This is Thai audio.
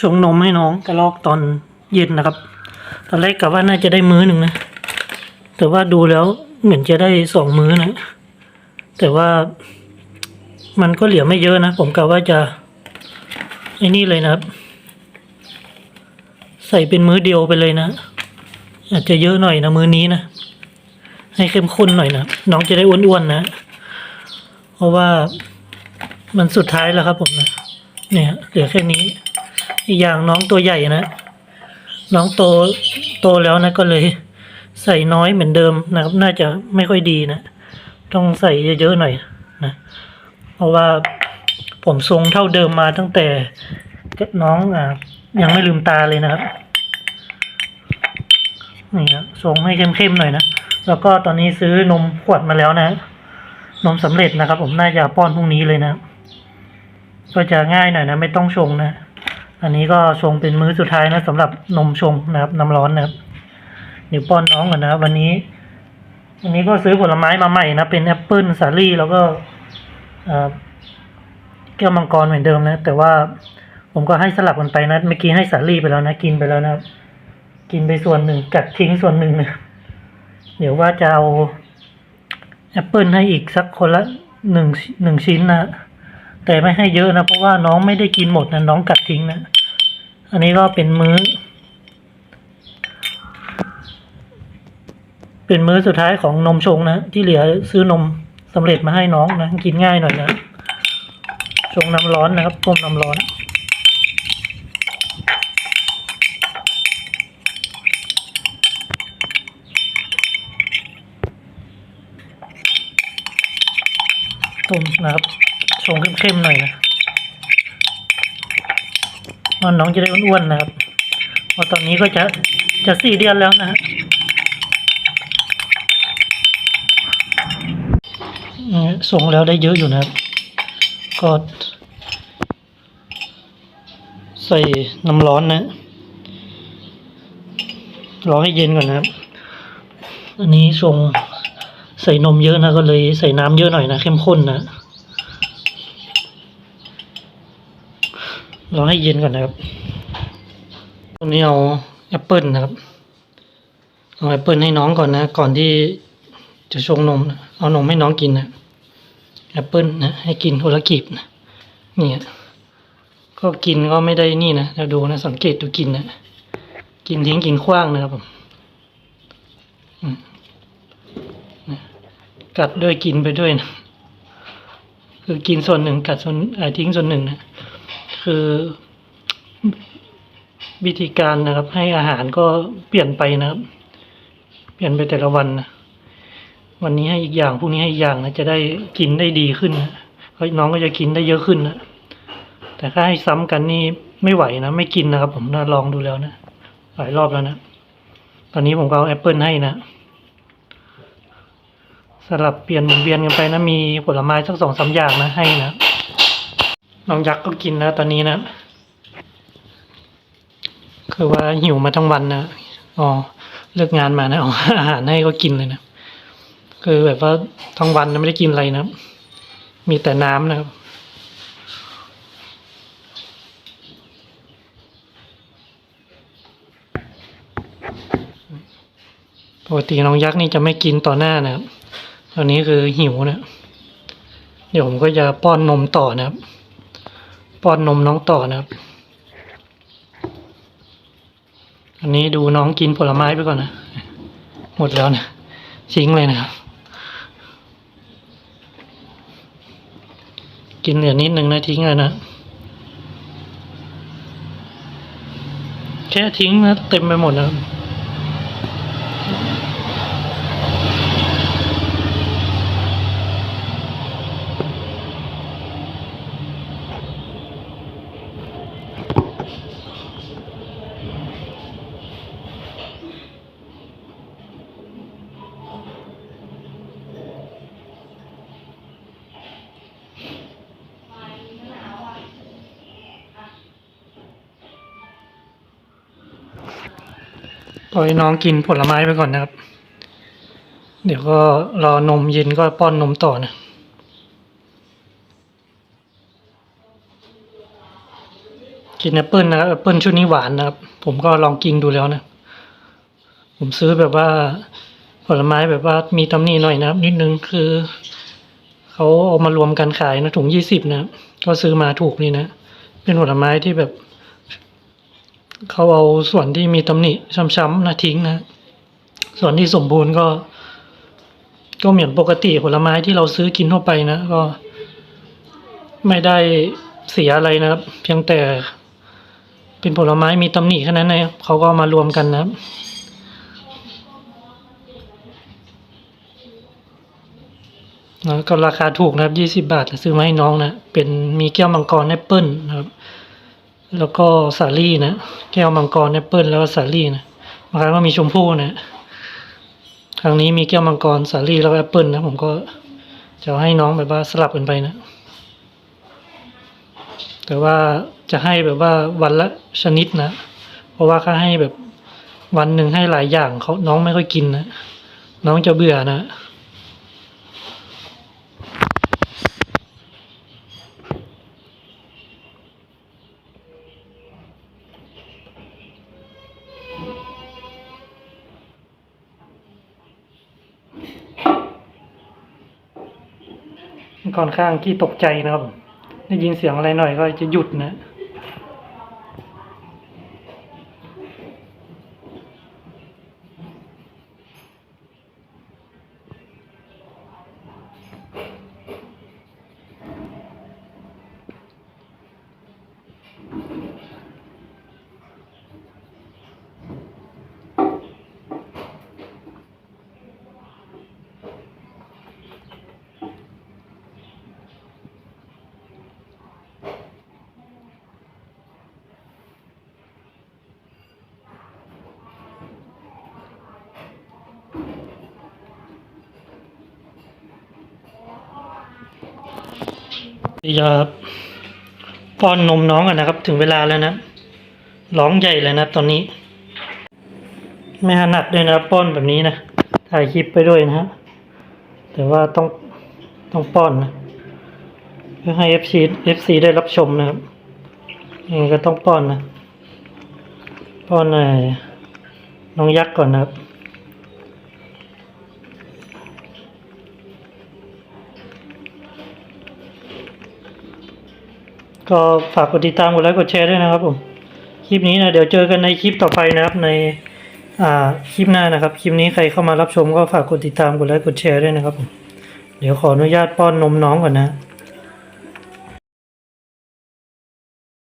ชงนมให้น้องกระลอกตอนเย็นนะครับ ตอนแรกกะว่าน่าจะได้มื้อหนึ่งนะ แต่ว่าดูแล้วเหมือนจะได้สองมื้อนะ แต่ว่ามันก็เหลือไม่เยอะนะ ผมกะว่าจะไอ้นี่เลยนะครับ ใส่เป็นมื้อเดียวไปเลยนะ อาจจะเยอะหน่อยนะมื้อนี้นะ ให้เข้มข้นหน่อยนะ น้องจะได้อ้วนๆนะ เพราะว่ามันสุดท้ายแล้วครับผมนะ เนี่ยเหลือแค่นี้ อีกอย่างน้องตัวใหญ่นะ น้องโตโตแล้วนะก็เลย ใส่น้อยเหมือนเดิมนะครับ น่าจะไม่ค่อยดีนะ ต้องใส่เยอะๆหน่อยนะ เพราะว่าผมทรงเท่าเดิมมาตั้งแต่น้องอะยังไม่ลืมตาเลยนะครับนี่ครับทรงให้เข้มๆหน่อยนะ แล้วก็ตอนนี้ซื้อนมขวดมาแล้วนะ นมสำเร็จนะครับ ผมน่าจะป้อนพรุ่งนี้เลยนะก็จะง่ายหน่อยนะ ไม่ต้องชงนะ อันนี้ก็ชงเป็นมื้อสุดท้ายนะสำหรับนมชงนะครับน้ำร้อนนะครับเดี๋ยวป้อนน้องก่อนนะครับวันนี้ วันนี้ก็ซื้อผลไม้มาใหม่นะเป็นแอปเปิ้ลสาลี่แล้วก็เอ่อแก้วมังกรเหมือนเดิมนะ แต่ว่าผมก็ให้สลับกันไปนะเมื่อกี้ให้สาลี่ไปแล้วนะ กินไปแล้วนะกินไปส่วนหนึ่งกัดทิ้งส่วนหนึ่งนะเดี๋ยวว่าจะเอาแอปเปิ้ลให้อีกสักคนละหนึ่งหนึ่งชิ้นนะแต่ไม่ให้เยอะนะ เพราะว่าน้องไม่ได้กินหมดนะน้องกัดทิ้งนะ อันนี้ก็เป็นมื้อ เป็นมื้อสุดท้ายของนมชงนะ ที่เหลือซื้อนมสำเร็จมาให้น้องนะ กินง่ายหน่อยนะ ชงน้ำร้อนนะครับต้มน้ำร้อนต้มนะครับชงเข้มๆหน่อยนะ เพราน้องจะได้อ้วนๆนะครับเพราะตอนนี้ก็จะจะสี่เดือนแล้วนะฮะส่งแล้วได้เยอะอยู่นะครับ ก็ใส่น้ำร้อนนะรอให้เย็นก่อนนะครับ อันนี้ชงใส่นมเยอะนะก็เลยใส่น้ำเยอะหน่อยนะเข้มข้นนะ รอให้เย็นก่อนนะครับ ตรงนี้เอาแอปเปิลนะครับ เอาแอปเปิลให้น้องก่อนนะ ก่อนที่จะชงนมนะเอานมให้น้องกินนะแอปเปิลนะ ให้กินคนลกีบนะนี่ก็กินก็ไม่ได้นี่นะเราดูนะสังเกตดูกินนะ กินทิ้งกินขว้างนะครับผมกัดด้วยกินไปด้วยนะ คือกินส่วนหนึ่งกัดส่วนทิ้งส่วนหนึ่งนะ คือวิธีการนะครับ ให้อาหารก็เปลี่ยนไปนะครับ เปลี่ยนไปแต่ละวันนะวันนี้ให้อีกอย่างพรุ่งนี้ให้อีกอย่างนะจะได้กินได้ดีขึ้นนะน้องก็จะกินได้เยอะขึ้นนะแต่ถ้าให้ซ้ำกันนี่ไม่ไหวนะไม่กินนะครับ ผมน่าลองดูแล้วนะหลายรอบแล้วนะตอนนี้ผมก็เอาแอปเปิลให้นะสลับเปลี่ยนหมุนเวียนกันไปนะมีผลไม้สักสองสามอย่างนะให้นะ น้องยักษ์ก็กินนะตอนนี้นะ คือว่าหิวมาทั้งวันนะอ๋อเลิกงานมานะเอาอาหารให้ก็กินเลยนะ คือแบบว่าทั้งวันนะไม่ได้กินอะไรนะ มีแต่น้ำนะครับปกติน้องยักษ์นี่จะไม่กินต่อหน้านะครับ ตอนนี้คือหิวนะ เดี๋ยวผมก็จะป้อนนมต่อนะครับ ป้อนนมน้องต่อนะครับ อันนี้ดูน้องกินผลไม้ไปก่อนนะ หมดแล้วนะทิ้งเลยนะครับ กินเหลือนิดนึงนะทิ้งเลยนะ แค่ทิ้งนะเต็มไปหมดนะครับ ปล่อยน้องกินผลไม้ไปก่อนนะครับ เดี๋ยวก็รอนมเย็นก็ป้อนนมต่อนะกินแอปเปิลนะครับแอปเปิลชุดนี้หวานนะครับ ผมก็ลองกินดูแล้วนะ ผมซื้อแบบว่าผลไม้แบบว่ามีตำหนิหน่อยนะครับ นิดนึงคือเขาเอามารวมกันขายนะถุงยี่สิบนะ ก็ซื้อมาถูกนี่นะ เป็นผลไม้ที่แบบ เขาเอาส่วนที่มีตำหนิช้ำๆนะทิ้งนะ ส่วนที่สมบูรณ์ก็ ก็เหมือนปกติผลไม้ที่เราซื้อกินทั่วไปนะก็ ไม่ได้เสียอะไรนะครับ เพียงแต่เป็นผลไม้มีตำหนิแค่นั้นเองเขาก็มารวมกันนะครับแล้วก็ราคาถูกนะครับยี่สิบาทซื้อมาให้น้องนะ เป็นมีแก้วมังกรแอปเปิลนะครับ แล้วก็สาลี่นะ แก้วมังกรแอปเปิลแล้วก็สาลี่นะบางครั้งก็มีชมพู่นะครั้งนี้มีแก้วมังกรสาลี่แล้วก็แอปเปิลนะ ผมก็จะให้น้องแบบว่าสลับกันไปนะ แต่ว่าจะให้แบบว่าวันละชนิดนะ เพราะว่าถ้าให้แบบวันหนึ่งให้หลายอย่างเขาน้องไม่ค่อยกินนะ น้องจะเบื่อนะ ค่อนข้างที่ตกใจนะครับ ได้ยินเสียงอะไรหน่อยก็จะหยุดนะ ที่จะป้อนนมน้องกันนะครับ ถึงเวลาแล้วนะร้องใหญ่เลยนะตอนนี้ ไม่ถนัดด้วยนะป้อนแบบนี้นะถ่ายคลิปไปด้วยนะฮะแต่ว่าต้องต้องป้อนนะเพื่อให้ FC FC ได้รับชมนะครับยังไงก็ต้องป้อนนะ ป้อนหน่อยน้องยักษ์ก่อนนะครับ ก็ฝากกดติดตามกดไลค์กดแชร์ด้วยนะครับผม คลิปนี้นะเดี๋ยวเจอกันในคลิปต่อไปนะครับในอ่าคลิปหน้านะครับ คลิปนี้ใครเข้ามารับชมก็ฝากกดติดตามกดไลค์กดแชร์ด้วยนะครับผมเดี๋ยวขออนุญาตป้อนนมน้องก่อนนะ